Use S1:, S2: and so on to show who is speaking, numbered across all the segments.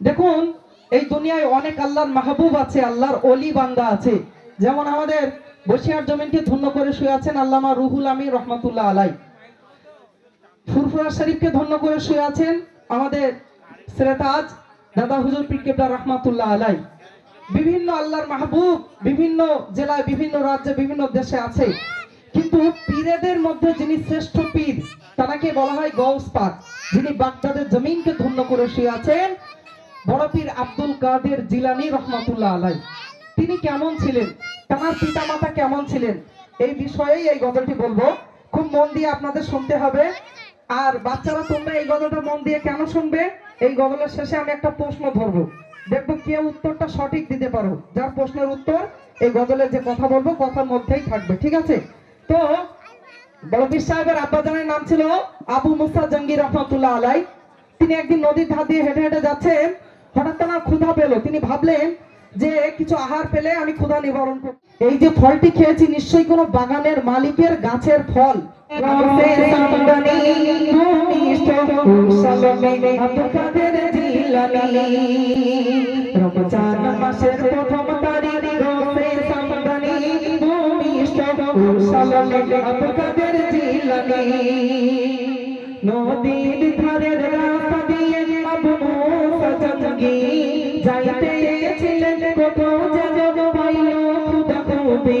S1: দেখুন, এই দুনিয়ায় অনেক আল্লাহর মাহবুব আছে, আল্লাহর অলি বান্দা আছে। যেমন আমাদের বসিয়ার জমিনকে ধন্য করে শুয়ে আছেন আল্লামা রুহুল আমির রহমতুল্লাহ আলাই ফুরফুরা শরীফকে ধন্য করে শুয়ে আছেন আমাদের সেরেতাজ দাদা হুজুর পিকেবলা রহমাতুল্লাহ আলাই। বিভিন্ন আল্লাহর মাহবুব বিভিন্ন জেলায়, বিভিন্ন রাজ্যে, বিভিন্ন দেশে আছে। কিন্তু পীরেদের মধ্যে যিনি শ্রেষ্ঠ পীর, তাকে বলা হয় গৌস পাক। যিনি বাগদাদের জমিনকে ধন্য করে শুয়ে আছেন, বড় পীর আব্দুল কাদের জিলানি রহমাতুল্লাহ আলাই। তিনি কেমন ছিলেন? তার পিতা মাতা কেমন ছিলেন? এই বিষয়েই এই গজলটি বলব। খুব মন দিয়ে আপনাদের শুনতে হবে। আর বাচ্চারা তোমরা এই গজলটা মন দিয়ে কেন শুনবে? এই গজলের শেষে আমি একটা প্রশ্ন ধরবো। দেখব কেউ উত্তরটা সঠিক দিতে পারো। যার প্রশ্নের উত্তর এই গজলের যে কথা বলব, কথার মধ্যেই থাকবে, ঠিক আছে? তো সাহেবের আব্বাজানের নাম ছিল আবু মুসা জঙ্গি রহমতুল্লাহ আলাই। তিনি একদিন নদীর দিয়ে হেঁটে হেঁটে যাচ্ছেন। হঠাৎ তার ক্ষুধা পেল। তিনি ভাবলেন যে কিছু আহার পেলে আমি ক্ষুধা নিবারণ করব। এই যে ফলটি খেয়েছি, নিশ্চয়ই কোনো বাগানের মালিকের গাছের ফল। সালমে কাদের জিলানি রমজান মাসের প্রথম তারিখ রসে সামদানি যাইতে ছিলেন কোথাও যেন পাইল খুদা খুবি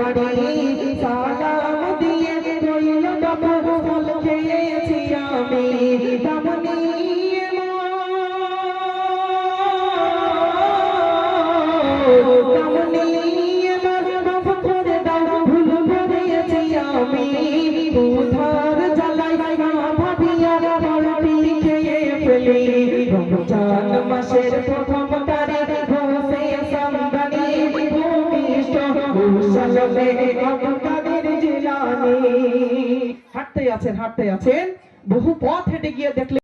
S1: বাড়ি সালাম দিয়ে রইল বাবু ফল খেয়েছি আমি। দাম নিয়ে দাম নিয়ে হাঁটতে আছেন হাঁটতে আছেন। বহু পথ হেঁটে গিয়ে দেখলেন